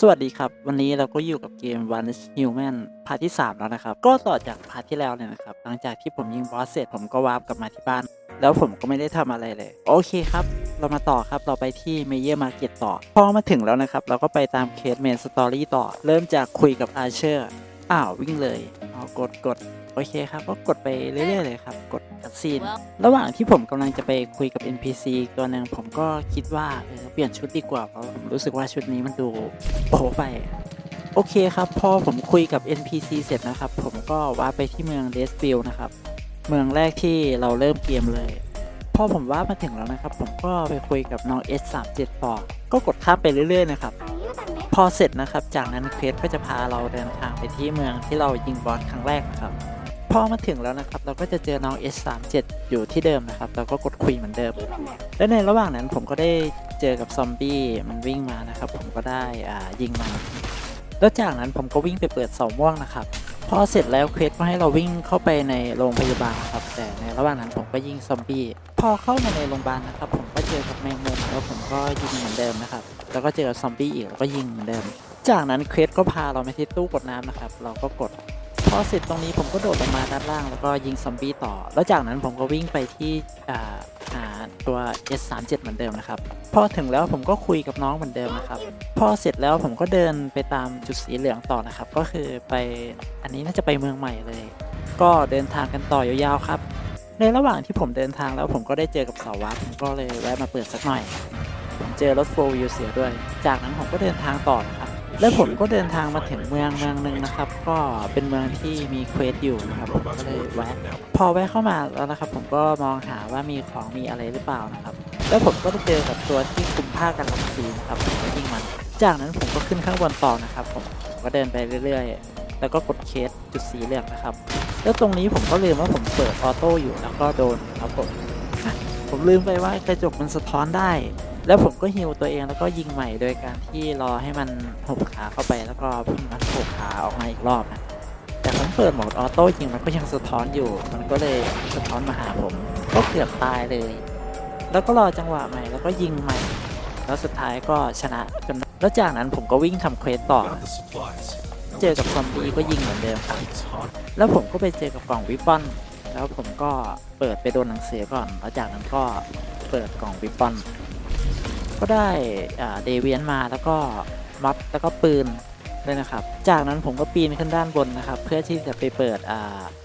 สวัสดีครับ วันนี้เราก็อยู่กับเกม One Human พาร์ทที่ 3 แล้วนะครับ ก็ต่อจากพาร์ทที่แล้วเนี่ยนะครับ หลังจากที่ผมยิงบอสเสร็จผมก็วาร์ปกลับมาที่บ้าน แล้วผมก็ไม่ได้ทำอะไรเลย โอเคครับ เรามาต่อครับ เราไปที่เมเยอร์มาร์เก็ตต่อ พอมาถึงแล้วนะครับ เราก็ไปตามเคสเมนสตอรี่ต่อ เริ่มจากคุยกับอาเชอร์อ้าววิ่งเลย เอากดกด โอเคครับก็กดไปเรื่อยๆเลยครับ กดคัดซีนระหว่างที่ผมกำลังจะไปคุยกับ NPC ตัวหนึ่งผมก็คิดว่าเออเปลี่ยนชุดดีกว่าเพราะผมรู้สึกว่าชุดนี้มันดูโป๊ไปโอเคครับ พอผมคุยกับ NPC เสร็จนะครับ ผมก็ว่าไปที่เมืองเดสฟิลนะครับ เมืองแรกที่เราเริ่มเกมเลย พอผมว่ามาถึงแล้วนะครับ ผมก็ไปคุยกับน้อง S37 ต่อก็กดข้ามไปเรื่อยๆนะครับ พอเสร็จนะครับ จากนั้นเควสก็จะพาเราเดินทางไปที่เมืองที่เรายิงบอสครั้งแรกนะครับ พอมาถึงแล้วนะครับ เราก็จะเจอน้อง S37 อยู่ที่เดิมนะครับ เราก็กดคุยเหมือนเดิม และในระหว่างนั้นผมก็ได้เจอกับซอมบี้มันวิ่งมานะครับ ผมก็ได้อ่ายิงมันแล้วจากนั้นผมก็วิ่งไปเปิดเสาม่วงนะครับ พอเสร็จแล้วเควสก็ให้เราวิ่งเข้าไปในโรงพยาบาลนะครับ แต่ในระหว่างนั้นผมก็ยิงซอมบี้ พอเข้ามาในโรงพยาบาลนะครับ ผมก็เจอกับแมงมุมแล้วผมก็ยิงเหมือนเดิมนะครับ แล้วก็เจอกับซอมบี้อีกแล้วก็ยิงเหมือนเดิม จากนั้นเควสก็พาเราไปที่ตู้กดน้ำนะครับ เราก็กด พอเสร็จตรงนี้ผมก็โดดลงมาด้านล่างแล้วก็ยิงซอมบี้ต่อ แล้วจากนั้นผมก็วิ่งไปที่หาตัว S37 เหมือนเดิมนะครับ พอถึงแล้วผมก็คุยกับน้องเหมือนเดิมนะครับ พอเสร็จแล้วผมก็เดินไปตามจุดสีเหลืองต่อนะครับ ก็คือไปอันนี้น่าจะไปเมืองใหม่เลย ก็เดินทางกันต่อยาวๆครับ ในระหว่างที่ผมเดินทางแล้วผมก็ได้เจอกับสาววัดผมก็เลยแวะมาเปิดสักหน่อย ผมเจอรถโฟล์วิวเสียด้วย จากนั้นผมก็เดินทางต่อนะครับ แล้วผมก็เดินทางมาถึงเมืองเมืองหนึ่งนะครับ ก็เป็นเมืองที่มีเควสอยู่นะครับผมก็เลยแวะพอแวะเข้ามาแล้วนะครับ ผมก็มองหาว่ามีของมีอะไรหรือเปล่านะครับ แล้วผมก็ได้เจอกับตัวที่คุมผ้ากันลังสีนะครับผมก็ยิงมัน จากนั้นผมก็ขึ้นข้างบนต่อนะครับผมผมก็เดินไปเรื่อยๆ แล้วก็กดเคสจุดสีเหลืองนะครับ แล้วตรงนี้ผมก็ลืมว่าผมเปิดออโต้อยู่แล้วก็โดนครับผมผมลืมไปว่ากระจกมันสะท้อนได้ แล้วผมก็ฮิวตัวเองแล้วก็ยิงใหม่โดยการที่รอให้มันหุบขาเข้าไปแล้วก็พิ่งมันหุบขาออกมาอีกรอบนะแต่ผมเปิดโหมดออโต้ยิงมันก็ยังสะท้อนอยู่ มันก็เลยสะท้อนมาหาผม ก็เกือบตายเลย แล้วก็รอจังหวะใหม่แล้วก็ยิงใหม่ แล้วสุดท้ายก็ชนะจนแล้วจากนั้นผมก็วิ่งทำเควสต่อ เจอกับซอมบี้ก็ยิงเหมือนเดิมครับแล้วผมก็ไปเจอกับกล่องวิปปอนแล้วผมก็เปิดไปโดนหนังสือก่อน แล้วจากนั้นก็เปิดกล่องวิปปอน ก็ได้เดเวียนมาแล้วก็ม็อบแล้วก็ปืนด้วยนะครับ จากนั้นผมก็ปีนขึ้นด้านบนนะครับ เพื่อที่จะไปเปิด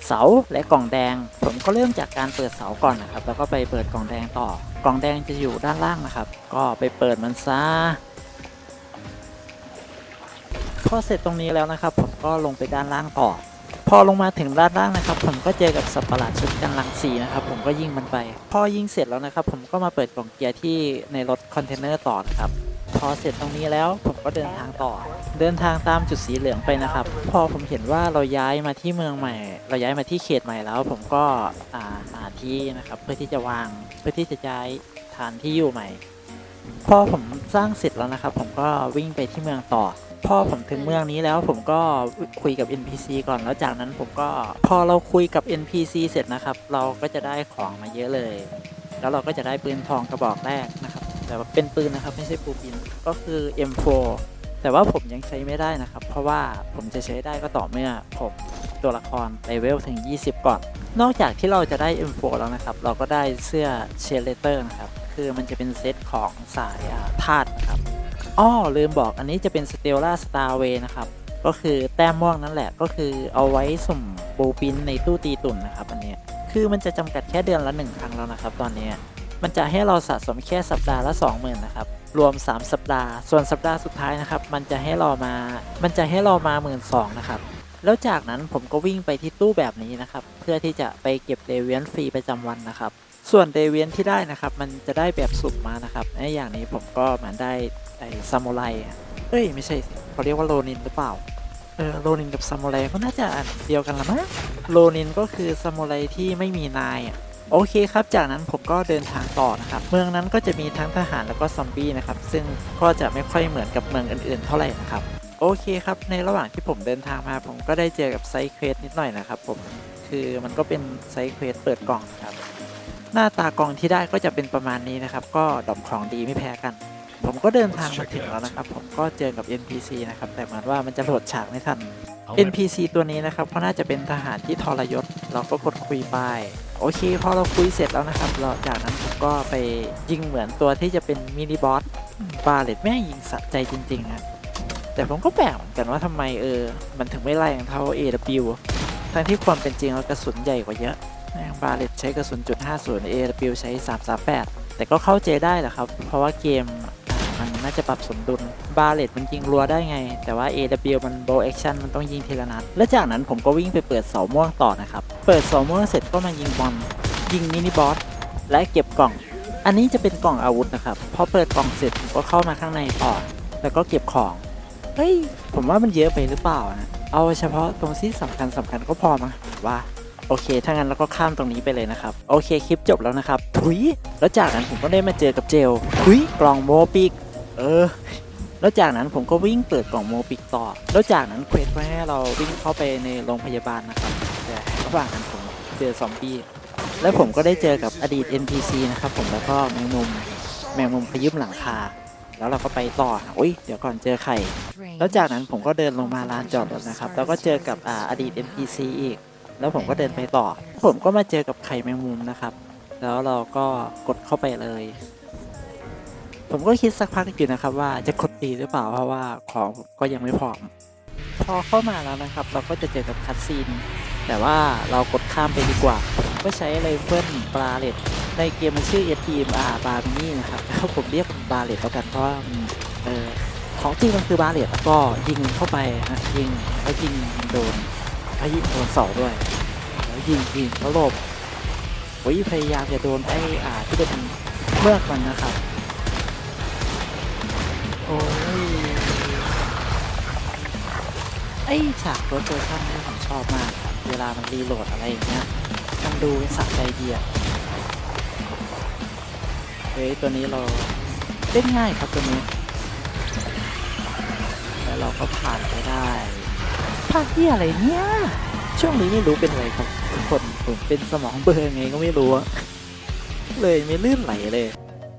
เสาและกล่องแดง ผมก็เริ่มจากการเปิดเสาก่อนนะครับ แล้วก็ไปเปิดกล่องแดงต่อ กล่องแดงจะอยู่ด้านล่างนะครับ ก็ไปเปิดมันซะพอเสร็จตรงนี้แล้วนะครับ ผมก็ลงไปด้านล่างต่อ พอลงมาถึงด้านล่างนะครับ ผมก็เจอกับสัตว์ประหลาดชุดกันรังสีนะครับ ผมก็ยิงมันไป พอยิงเสร็จแล้วนะครับ ผมก็มาเปิดกล่องเกียร์ที่ในรถคอนเทนเนอร์ต่อนะครับ พอเสร็จตรงนี้แล้วผมก็เดินทางต่อ เดินทางตามจุดสีเหลืองไปนะครับ พอผมเห็นว่าเราย้ายมาที่เมืองใหม่ เราย้ายมาที่เขตใหม่แล้ว ผมก็อ่าหาที่นะครับเพื่อที่จะวางเพื่อที่จะย้ายฐานที่อยู่ใหม่ พอผมสร้างเสร็จแล้วนะครับ ผมก็วิ่งไปที่เมืองต่อ พอผมถึงเมืองนี้แล้วผมก็คุยกับ NPC ก่อนแล้วจากนั้นผมก็พอเราคุยกับ NPC เสร็จนะครับ เราก็จะได้ของมาเยอะเลย แล้วเราก็จะได้ปืนทองกระบอกแรกนะครับ แต่ว่าเป็นปืนนะครับไม่ใช่ปูปินก็คือ M4 แต่ว่าผมยังใช้ไม่ได้นะครับ เพราะว่าผมจะใช้ได้ก็ต่อเมื่อผมตัวละครเลเวลถึง 20 ก่อน นอกจากที่เราจะได้ M4 แล้วนะครับ เราก็ได้เสื้อเชลเลเตอร์นะครับ คือมันจะเป็นเซตของสายธาตุนะครับ อ้อลืมบอกอันนี้จะเป็นสเตลล่าสตาร์เวนะครับ ก็คือแต้มม่วงนั่นแหละก็คือเอาไว้สุ่มปูปินในตู้ตีตุ่นนะครับ อันนี้คือมันจะจำกัดแค่เดือนละหนึ่งครั้งแล้วนะครับ ตอนนี้มันจะให้เราสะสมแค่สัปดาห์ละ 20,000นะครับ รวม 3 สัปดาห์ ส่วนสัปดาห์สุดท้ายนะครับ มันจะให้เรามา มันจะให้เรามา 1 2ื่นนะครับ แล้วจากนั้นผมก็วิ่งไปที่ตู้แบบนี้นะครับ เพื่อที่จะไปเก็บเดเวียนฟรีประจำวันนะครับ ส่วนเดเวียนที่ได้นะครับ มันจะได้แบบสุ่มมานะครับในอย่างนี้ผมก็เหมือนได้ ไอ้ซามูไรเอ้ยไม่ใช่เขาเรียกว่าโรนินหรือเปล่า เออโรนินกับซามูไรก็น่าจะอันเดียวกันละมั้งโรนินก็คือซามูไรที่ไม่มีนายอะโอเคครับ จากนั้นผมก็เดินทางต่อนะครับ เมืองนั้นก็จะมีทั้งทหารแล้วก็ซอมบี้นะครับ ซึ่งก็จะไม่ค่อยเหมือนกับเมืองอื่นๆ เท่าไหร่นะครับ โอเคครับ ในระหว่างที่ผมเดินทางมา ผมก็ได้เจอกับไซเควสนิดหน่อยนะครับผม คือมันก็เป็นไซเควสเปิดกล่องนะครับ หน้าตากล่องที่ได้ก็จะเป็นประมาณนี้นะครับ ก็ดอกของดีไม่แพ้กัน ผมก็เดินทางมาถึงแล้วนะครับ ผมก็เจอกับ NPC นะครับ แต่เหมือนว่ามันจะโหลดฉากไม่ทัน NPC ตัวนี้นะครับก็น่าจะเป็นทหารที่ทรยศ เราก็กดคุยไป โอเค พอเราคุยเสร็จแล้วนะครับเราจากนั้นผมก็ไปยิงเหมือนตัวที่จะเป็นมินิบอสบาเลตแม่งยิงสะใจจริงๆนะแต่ผมก็แปลกเหมือนกันว่าทำไมเออ มันถึงไม่แรงเท่า AW ทั้งที่ความเป็นจริงแล้วกระสุนใหญ่กว่าเยอะบาเลตใช้กระสุนจุด50 AW ใช้ 338 แต่ก็เข้าใจได้แหละครับ เพราะว่าเกมอ่ามั น่าจะปรับสมดุลบาเลตมันยิงรัวได้ไง แต่ว่า AW มันโบแอคชั่นมันต้องยิงทีละนัด และจากนั้นผมก็วิ่งไปเปิดเสาม่วงต่อนะครับ เปิดเสาม่วงเสร็จก็มายิงบอลยิงมินิบอสและเก็บกล่อง อันนี้จะเป็นกล่องอาวุธนะครับ พอเปิดกล่องเสร็จผมก็เข้ามาข้างในต่อ แล้วก็เก็บของ เฮ้ย ผมว่ามันเยอะไปหรือเปล่านะ เอาเฉพาะตรงที่สำคัญสำคัญก็พอมั้งผมว่าโอเค ถ้างั้นเราก็ข้ามตรงนี้ไปเลยนะครับ โอเค คลิปจบแล้วนะครับถุย แล้วจากนั้นผมก็ได้มาเจอกับเจลถุย กล่องโมปิก เออ แล้วจากนั้นผมก็วิ่งเปิดกล่องโมปิกต่อ แล้วจากนั้นเควสไว้ให้เราวิ่งเข้าไปในโรงพยาบาลนะครับแต่ระหว่างนั้นผมเจอซอมบี้แล้วผมก็ได้เจอกับอดีต NPC นะครับผมแล้วก็แมงมุมแมงมุมขยุ้มหลังคา แล้วเราก็ไปต่ออุ้ยเดี๋ยวก่อนเจอไข่ แล้วจากนั้นผมก็เดินลงมาลานจอดรถนะครับ แล้วก็เจอกับออดีต NPC อีก แล้วผมก็เดินไปต่อ ผมก็มาเจอกับไข่แมงมุมนะครับ แล้วเราก็กดเข้าไปเลย ผมก็คิดสักพักอยู่นะครับว่าจะกดตีหรือเปล่าเพราะว่าของก็ยังไม่พร้อม พอเข้ามาแล้วนะครับ เราก็จะเจอกับคัตซีนแต่ว่าเรากดข้ามไปดีกว่า ก็ใช้ไรเฟิลปลาเลตในเกมมันชื่อ STMR บาร์นี่นะครับแล้วผมเรียกบาเลตแล้วกันเพราะว่าเออของจริงมันคือบาเลตแล้วก็ยิงเข้าไปนะยิงแล้วยิงโดนแล้วยิงโดนเสาด้วยแล้วยิงยิงแล้วหลบโอ้ยพยายามจะโดนไอ้อ่าที่เป็นเมือกมันนะครับ โอ้ยไอฉากรถเวอร์ชันนี่ผมชอบมากครับเวลามันรีโหลดอะไรอย่างเงี้ยมันดูสะใจดีอะเฮ้ยตัวนี้เราเล่นง่ายครับตัวนี้ แล้วเราก็ผ่านไปได้ผ่านที่อะไรเนี่ย ช่วงนี้ไม่รู้เป็นอะไรครับทุกคนผมเป็นสมองเบอร์ไงก็ไม่รู้อะเลยไม่ลื่นไหลเลย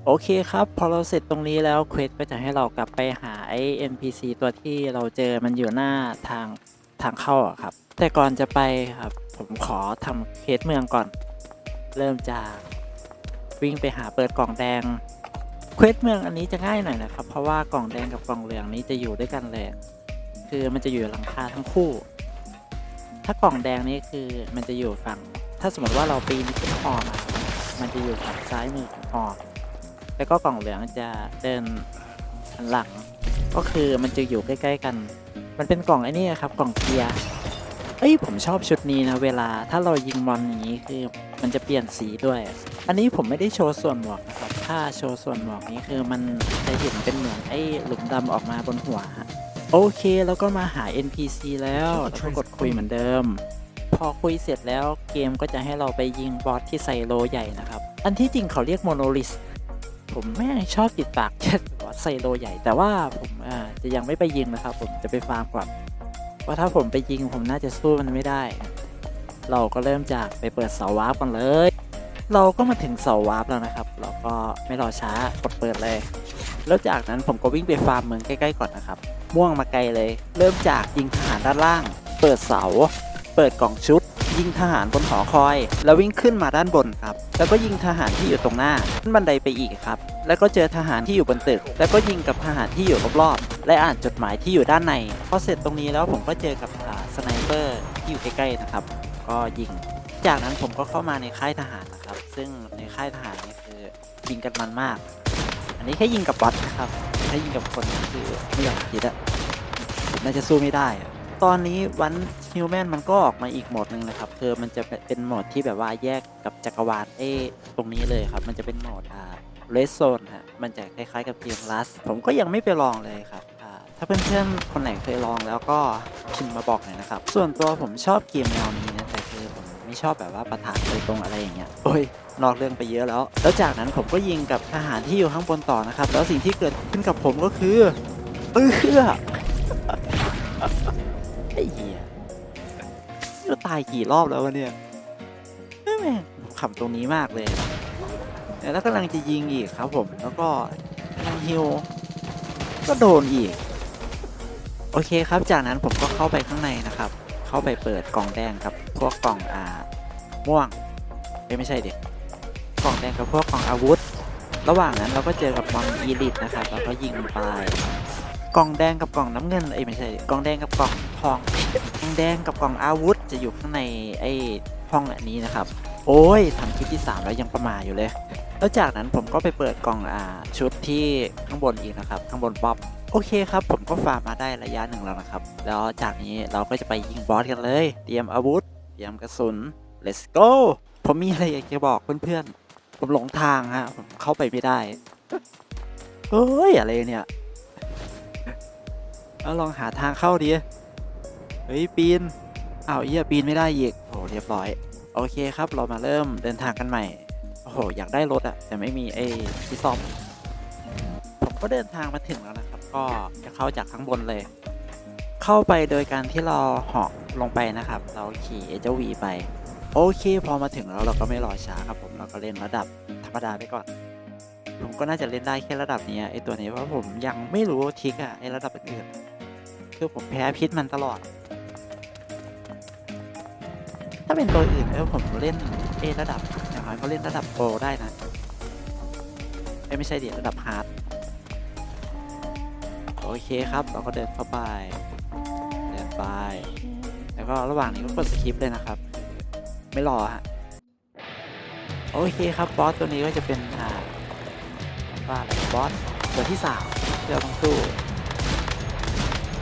โอเคครับ พอเราเสร็จตรงนี้แล้วเควสก็จะให้เรากลับไปหาไอ้ NPC ตัวที่เราเจอมันอยู่หน้าทางทางเข้าอะครับ แต่ก่อนจะไปครับ ผมขอทำเควสเมืองก่อน เริ่มจากวิ่งไปหาเปิดกล่องแดงเควสเมืองอันนี้จะง่ายหน่อยนะครับ เพราะว่ากล่องแดงกับกล่องเหลืองนี้จะอยู่ด้วยกันเลย คือมันจะอยู่หลังคาทั้งคู่ ถ้ากล่องแดงนี่คือมันจะอยู่ฝั่ง ถ้าสมมติว่าเราปีนขึ้นฮอมา มันจะอยู่ฝั่งซ้ายมือของฮอ แล้วก็กล่องเหลืองจะเดินหันหลัง ก็คือมันจะอยู่ใกล้ ๆ กัน มันเป็นกล่องไอ้นี่ครับ กล่องเกียร์เอ้ยผมชอบชุดนี้นะเวลาถ้าเรายิงบอลอย่างนี้คือมันจะเปลี่ยนสีด้วย อันนี้ผมไม่ได้โชว์ส่วนหมวกนะครับถ้าโชว์ส่วนหมวกนี้คือมันจะเห็นเป็นเหมือนไอ้หลุมดำออกมาบนหัวโอเคแล้วก็มาหา NPC แล้วแล้วก็กดคุยเหมือนเดิม พอคุยเสร็จแล้วเกมก็จะให้เราไปยิงบอสที่ไซโลใหญ่นะครับ อันที่จริงเขาเรียกโมโนลิส ผมแม่งชอบติดปากแค่บอสไซโลใหญ่แต่ว่าผมอ่าจะยังไม่ไปยิงนะครับ ผมจะไปฟาร์มก่อนว่าถ้าผมไปยิงผมน่าจะสู้มันไม่ได้ เราก็เริ่มจากไปเปิดเสาวาร์ปกันเลย เราก็มาถึงเสาวาร์ปแล้วนะครับ เราก็ไม่รอช้ากดเปิดเลย แล้วจากนั้นผมก็วิ่งไปฟาร์มเมืองใกล้ๆก่อนนะครับ ม่วงมาไกลเลย เริ่มจากยิงทหารด้านล่าง เปิดเสา เปิดกล่องชุด ยิงทหารบนหอคอย แล้ววิ่งขึ้นมาด้านบนครับ แล้วก็ยิงทหารที่อยู่ตรงหน้าขึ้นบันไดไปอีกครับ แล้วก็เจอทหารที่อยู่บนตึก แล้วก็ยิงกับทหารที่อยู่รอบๆและอ่านจดหมายที่อยู่ด้านในพอเสร็จตรงนี้แล้วผมก็เจอกับสไนเปอร์ที่อยู่ใกล้ๆนะครับ ก็ยิง จากนั้นผมก็เข้ามาในค่ายทหารนะครับ ซึ่งในค่ายทหารนี่คือยิงกันมันมาก อันนี้แค่ยิงกับบอทนะครับถ้ายิงกับคนคือไม่อยากคิดอะน่าจะสู้ไม่ได้ ตอนนี้วันฮิวแมนมันก็ออกมาอีกโหมดหนึ่งนะครับคือมันจะเป็นโหมดที่แบบว่าแยกกับจักรวาลเอตรงนี้เลยครับ มันจะเป็นโหมดอ่าเรสโซนฮะมันจะคล้ายๆกับเกมลัสผมก็ยังไม่ไปลองเลยครับอ่าถ้าเพื่อนๆคนไหนเคยลองแล้วก็พิมพ์มาบอกหน่อยนะครับ ส่วนตัวผมชอบเกมแนวนี้นะแต่คือผมไม่ชอบแบบว่าประทานโดยตรงอะไรอย่างเงี้ยโอ้ยนอกเรื่องไปเยอะแล้ว แล้วจากนั้นผมก็ยิงกับทหารที่อยู่ข้างบนต่อนะครับ แล้วสิ่งที่เกิดขึ้นกับผมก็คือเออ อ้เหี้ยเราตายกี่รอบแล้ววะเนี่ยแม่งขำตรงนี้มากเลย แล้วกำลังจะยิงอีกครับผม แล้วก็กำลังฮิว ก็โดนอีก โอเคครับ จากนั้นผมก็เข้าไปข้างในนะครับ เข้าไปเปิดกล่องแดงกับพวกกล่องอ่าม่วงไม่ใช่เดิกกล่องแดงกับพวกกล่องอาวุธ ระหว่างนั้นเราก็เจอกับกล่องอีลิทนะครับเราก็ยิงไป กล่องแดงกับกล่องน้ำเงินเอ้ยไม่ใช่กล่องแดงกับกล่อง ทองกองแดงกับกล่องอาวุธจะอยู่ข้างในไอ้ห้องอันนี้นะครับ โอ้ยทำคลิปที่ 3 แล้วยังประมาอยู่เลย แล้วจากนั้นผมก็ไปเปิดกล่องอ่าชุดที่ข้างบนอีกนะครับ ข้างบนบ๊อบโอเคครับ ผมก็ฟาร์มมาได้ระยะหนึ่งแล้วนะครับ แล้วจากนี้เราก็จะไปยิงบอสกันเลย เตรียมอาวุธ เตรียมกระสุน let's go ผมมีอะไรอยากจะบอกเพื่อนๆ ผมหลงทางฮะ ผมเข้าไปไม่ได้ เฮ้ย อะไรเนี่ย เอาลองหาทางเข้าดิ เฮ้ยปีนอ้าวเหี้ยปีนไม่ได้อีกโอ้เรียบร้อย โอเคครับเรามาเริ่มเดินทางกันใหม่ โอ้โหอยากได้รถอะแต่ไม่มีไอ้ที่ซ่อม ผมก็เดินทางมาถึงแล้วนะครับ ก็จะเข้าจากข้างบนเลย เข้าไปโดยการที่เราเหาะลงไปนะครับ เราขี่เจ้าวีไป โอเค พอมาถึงแล้วเราก็ไม่รอช้าครับผมเราก็เล่นระดับธรรมดาไปก่อนผมก็น่าจะเล่นได้แค่ระดับนี้ไอตัวนี้เพราะผมยังไม่รู้ทิกอะไอระดับอื่นๆคือผมแพ้พิษมันตลอด ถ้าเป็นตัวอื่นเออผมเล่นเอระดับอย่างน้อยก็เล่นระดับโปรได้นะเอ้ยไม่ใช่เดิระดับฮาร์ดโอเคครับ เราก็เดินเข้าไป เดินไป แล้วก็ระหว่างนี้ก็กดสคิปเลยนะครับ ไม่รอฮะโอเคครับบอสตัวนี้ก็จะเป็นอ่าว่าอะไรบอสตัวที่สามที่เราต้องสู้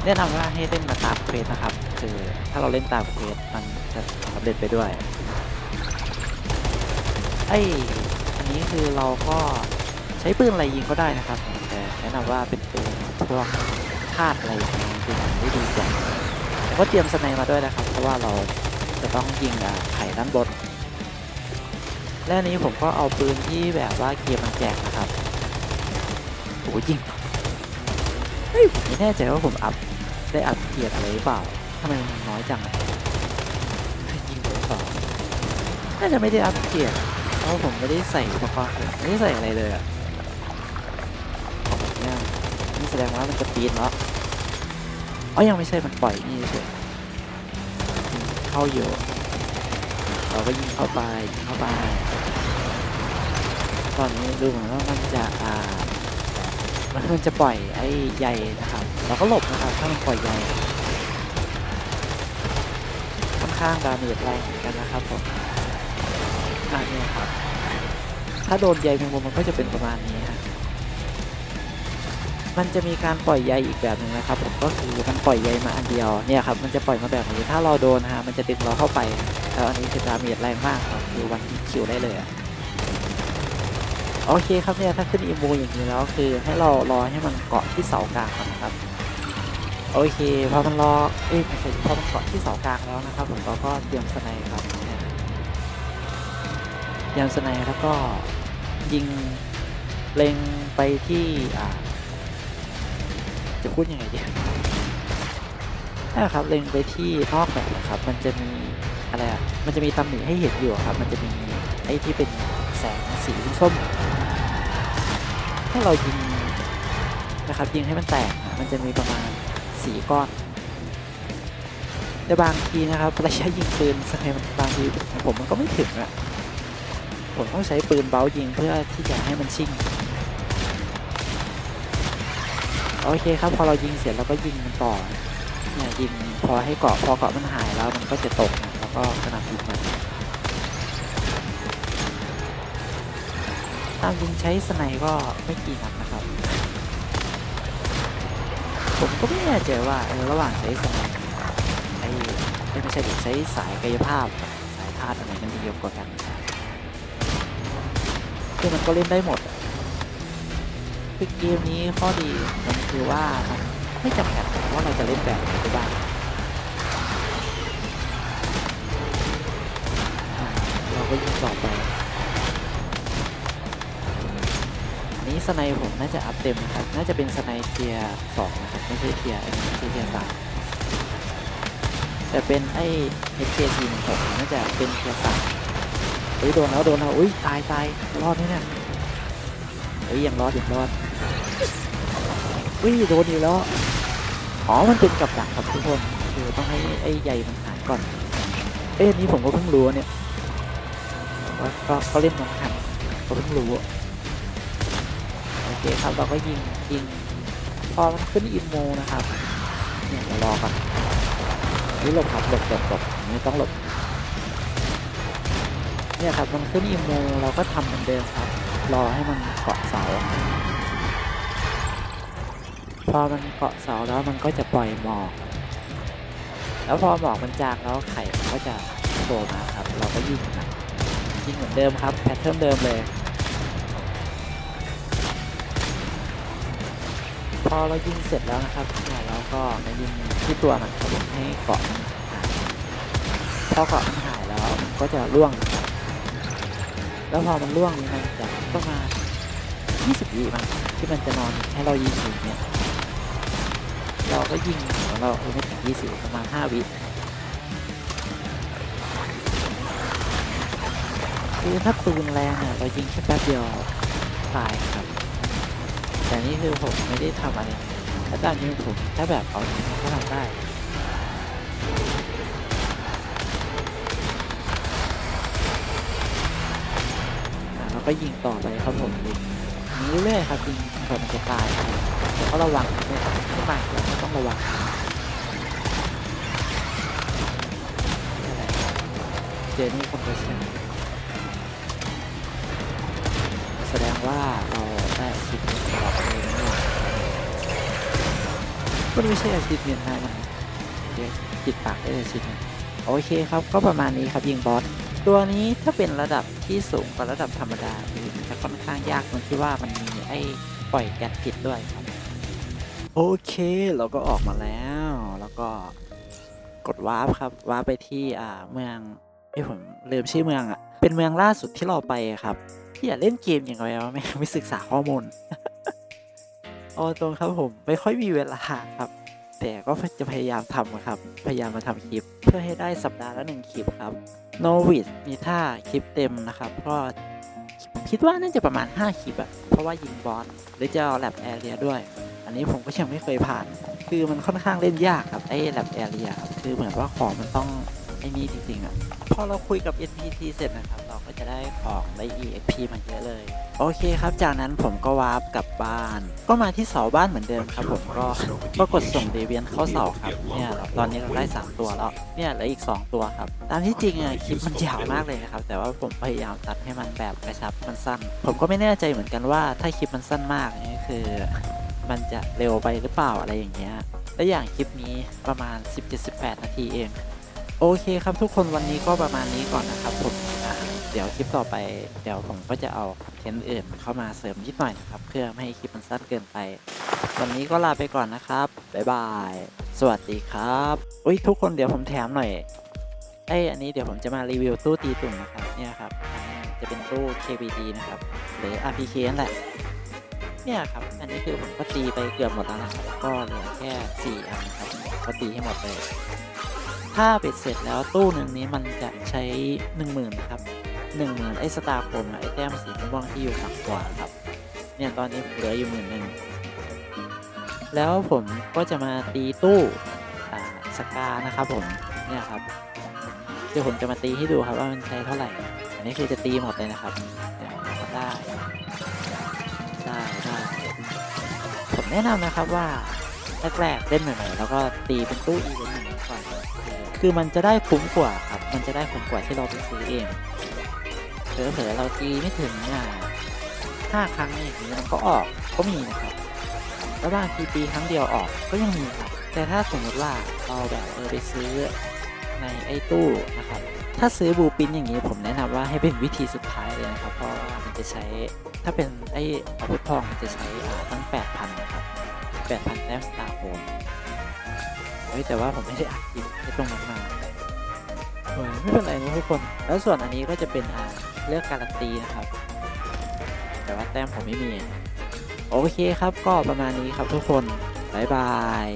แนะนำว่าให้เล่นมาตามเควสนะครับ คือถ้าเราเล่นตามเควสมันจะสำเร็จไปด้วยไอ้อันนี้คือเราก็ใช้ปืนอะไรยิงก็ได้นะครับ แต่แนะนำว่าเป็นปืนพวกคาดอะไรอย่างเงี้ยยิงได้ดีกว่าแต่ก็เตรียมสไนมาด้วยนะครับ เพราะว่าเราจะต้องยิงอ่าไข่ด้านบนและนี้ผมก็เอาปืนที่แบบว่าเกมมันแจกนะครับโอ้ยิงเฮ้ยผมไม่แน่ใจว่าผมอัพได้อัพเกียรติอะไรหรือเปล่า ทำไมมันน้อยจังอะยิงตัวสองน่าจะไม่ได้อัพเกียรติเพราะผมไม่ได้ใส่อุปกรณ์เลยไม่ได้ใส่อะไรเลยอะเนี่ยนี่แสดงว่ามันจะปีนแล้วอ๋อยังไม่ใช่มันปล่อยนี่เฉยเข้าอยู่เราก็ยิงเข้าไปยิงเข้าไปตอนนี้ดูเหมือนว่ามันจะอ่ามันมันจะปล่อยไอ้ใยนะครับ เราก็หลบนะครับ ถ้ามันปล่อยใยค่ ข้างดาเมจแรงเหมือนกันนะครับผมอ่าเนี่ครับ ถ้าโดนใยแมงมุมมันก็จะเป็นประมาณนี้ฮะมันจะมีการปล่อยใยอีกแบบหนึ่งนะครับ ผมก็คือมันปล่อยใยมาอันเดียวเนี่ยครับมันจะปล่อยมาแบบนี้ ถ้าเราโดนฮะมันจะดึงเราเข้าไปแล้วอันนี้คือดาเมจแรงมากครับคือวันคิวได้เลยโอเคครับเนี่ยถ้าขึ้นอีโมอย่างนี้แล้วคือให้เรารอให้มันเกาะที่เสากลางนะครับ โอเคพอมันรอเอ้ยไม่ใช่พอมันเกาะที่เสากลางแล้วนะครับผมเราก็เตรียมสไนด์ครับเนี่ยเตรียมสไนด์แล้วก็ยิงเล็งไปที่อ่าจะพูดยังไงดีนะครับเล็งไปที่นอกแบบนะครับ มันจะมีอะไรอะมันจะมีตำหนิให้เห็นอยู่ครับ มันจะมีไอ้ที่เป็นแสงสีส้มให้เรายิงนะครับยิงให้มันแตกมันจะมีประมาณ สีก้อนแต่บางทีนะครับระยะยิงปืนสไนมันบางทีของผมมันก็ไม่ถึงอะผมต้องใช้ปืนเบายิงเพื่อที่จะให้มันชิ่งโอเคครับพอเรายิงเสร็จเราก็ยิงมันต่อเนี่ยยิงพอให้เกาะพอเกาะมันหายแล้วมันก็จะตกแล้วก็กระหน่ำยิงมันตามยิงใช้สไนก็ไม่กี่นัดนะครับ ผมก็ไม่แน่ใจว่าระหว่างใช้สไนไอ้ไม่ใช่ดิใช้สายกายภาพ สายธาตุอะไรมันดีกว่ากันคือมันก็เล่นได้หมดคือเกมนี้ข้อดีมันคือว่ามันไม่จำกัดว่าเราจะเล่นแบบไหนได้บ้างเราก็ยิงต่อไป นี้สไนผมน่าจะอัพเต็มนะครับ น่าจะเป็นสไนเทียสองนะครับ ไม่ใช่เทียร์ไม่ใช่เทียสามแต่เป็นไอ้ HK4 1 6น่าจะเป็นเทียสามเฮ้ยโดนแล้วโดนแล้วอุ้ยตายตายรอดไหมเนี่ยเฮ้ยยังรอดยังรอดอุ้ยโดนอีกแล้วอ๋อมันเป็นกับดักครับทุกคนคือต้องให้ไอ้ใยมันหายก่อน เอ้ยนี้ผมก็เพิ่งรู้เนี่ยว่าก็เขาเล่นมันหันก็เพิ่งรู้โอ เคครับเราก็ยิงยิงพอมันขึ้นอินโมนะครับเนี่ยเรารอก่อนนี่หลบครับหลบหลบหลบไม่ต้องหลบเนี่ยครับมันขึ้นอินโมเราก็ทำเหมือนเดิมครับ รอให้มันเกาะเสา พอมันเกาะเสาแล้วมันก็จะปล่อยหมอก แล้วพอหมอกมันจางแล้วไข่มันก็จะโผล่มาครับ เราก็ยิงมันยิงเหมือนเดิมครับแพทเทิร์นเดิมเลย พอเรายิงเสร็จแล้วนะครับเนี่ยเราก็มายิงที่ตัวมันครับผมให้เกาะมันหายพอเกาะมันหายแล้วมันก็จะร่วง แล้วพอมันร่วงนี่มันจะประมาณ 20วิมันที่มันจะนอนให้เรายิงอยู่เนี่ยเราก็ยิงของเราเออไม่ถึง20ประมาณ 5 วิคือถ้าปืนแรงเนี่ยเรายิงแค่แป๊บเดียวตายครับ แต่นี่คือผมไม่ได้ทำอะไรถ้าตอนนี้ผมถ้าแบบเอาจริงก็ทำได้เราก็ยิงต่อไปครับผมยิงยิงเรื่อยครับยิงจนมันจะตายครับแต่ก็ระวังไม่ไม่มากเราก็ต้องระวังเจนี่คอมเพรสชันแส มันไม่ใช่อาชีพเมียนไทยมันเดี๋ยวติดปากได้อาชีพนะโอเคครับ ก็ประมาณนี้ครับยิงบอส ตัวนี้ถ้าเป็นระดับที่สูงกว่าระดับธรรมดาคือมันจะค่อนข้างยากตรงที่ว่ามันมีไอ้ปล่อยแก๊สพิษด้วยครับ โอเคเราก็ออกมาแล้ว แล้วก็กดวาร์ปครับวาร์ปไปที่อ่าเมืองไอ้ยผมลืมชื่อเมืองอะเป็นเมืองล่าสุดที่เราไปครับที่อยาเล่นเกมอยังไงวะไม่ไม่ศึกษาข้อมูลโอ้ตรงครับผมไม่ค่อยมีเวลาครับ แต่ก็จะพยายามทำครับ พยายามมาทำคลิป เพื่อให้ได้สัปดาห์ละหนึ่งคลิปครับโนวิดมีท่าคลิปเต็มนะครับก็คิดว่าน่าจะประมาณ 5 คลิปอะเพราะว่ายิงบอสหรือจะเอาแลบแอเรียด้วย อันนี้ผมก็ยังไม่เคยผ่าน คือมันค่อนข้างเล่นยากครับไอ้แลบแอเรียครับ คือเหมือนว่าของมันต้องไอ้นี่จริงๆอะพอเราคุยกับ NPC เสร็จนะครับ จะได้ของได้ EXP มาเยอะเลย โอเคครับ จากนั้นผมก็วาร์ปกลับบ้าน ก็มาที่เสาบ้านเหมือนเดิมครับ ผมก็ก็กดส่งเดเวียนเข้าเสาครับเนี่ยตอนนี้เราได้ 3 ตัวแล้วเนี่ยเหลืออีก 2 ตัวครับ ตามที่จริงอะคลิปมันยาวมากเลยนะครับ แต่ว่าผมพยายามตัดให้มันแบบกระชับมันสั้น ผมก็ไม่แน่ใจเหมือนกันว่าถ้าคลิปมันสั้นมากนี่คือมันจะเร็วไปหรือเปล่าอะไรอย่างเงี้ย และอย่างคลิปนี้ประมาณ 17-18 นาทีเอง โอเคครับทุกคนวันนี้ก็ประมาณนี้ก่อนนะครับผม เดี๋ยวคลิปต่อไปเดี๋ยวผมก็จะเอาคอนเทนต์อื่นเข้ามาเสริมนิดหน่อยนะครับ เพื่อไม่ให้คลิปมันสั้นเกินไป วันนี้ก็ลาไปก่อนนะครับ บ๊ายบาย สวัสดีครับอุ้ยทุกคนเดี๋ยวผมแถมหน่อยไออันนี้เดี๋ยวผมจะมารีวิวตู้ตีตุ่มนะครับเนี่ยครับอันนี้จะเป็นตู้ KBD นะครับหรือ RPK นั่นแหละเนี่ยครับ อันนี้คือผมก็ตีไปเกือบหมดแล้วนะครับก็เหลือแค่ 4 อันนะครับก็ตีให้หมดเลย ถ้าเป็ดเสร็จแล้วตู้หนึ่งนี้มันจะใช้หนึ่งหมื่นนะครับ หนึ่งหมื่นไอ้สตาร์โคมอะไอ้แต้มสีม่วงที่อยู่ฝั่งขวาครับ เนี่ยตอนนี้เหลืออยู่หมื่นหนึ่งแล้วผมก็จะมาตีตู้สกานะครับผมเนี่ยครับเดี๋ยวผมจะมาตีให้ดูครับว่ามันใช้เท่าไหร่ อันนี้คือจะตีหมดเลยนะครับเนี่ยได้ได้ได้ผมแนะนำนะครับว่าแรกๆเล่นใหม่ๆแล้วก็ตีเป็นตู้อีเวนต์อย่งก่อนคือมันจะได้คุ้มกว่าครับ มันจะได้คุ้มกว่าที่เราไปซื้อเอง เผลอๆเราตีไม่ถึงอ่าห้าครั้งอย่างนี้มันก็ออกก็มีนะครับแล้วบางทีตีครั้งเดียวออกก็ยังมีครับ แต่ถ้าสมมติว่าเราแบบเออไปซื้อในไอ้ตู้นะครับ ถ้าซื้อบูปินอย่างนี้ผมแนะนำว่าให้เป็นวิธีสุดท้ายเลยนะครับ เพราะว่ามันจะใช้ถ้าเป็นไอ้อาวุธทองมันจะใช้ตั้ง8,000นะครับ8,000แต้มสตาร์โฮมเฮ้ยแต่ว่าผมไม่ได้อัดคลิปให้ตรงนั้นมาเฮ้ยไม่เป็นไรนะทุกคน แล้วส่วนอันนี้ก็จะเป็นอ่า เลือกการันตีนะครับ แต่ว่าแต้มผมไม่มี โอเคครับก็ประมาณนี้ครับทุกคน บ๊ายบาย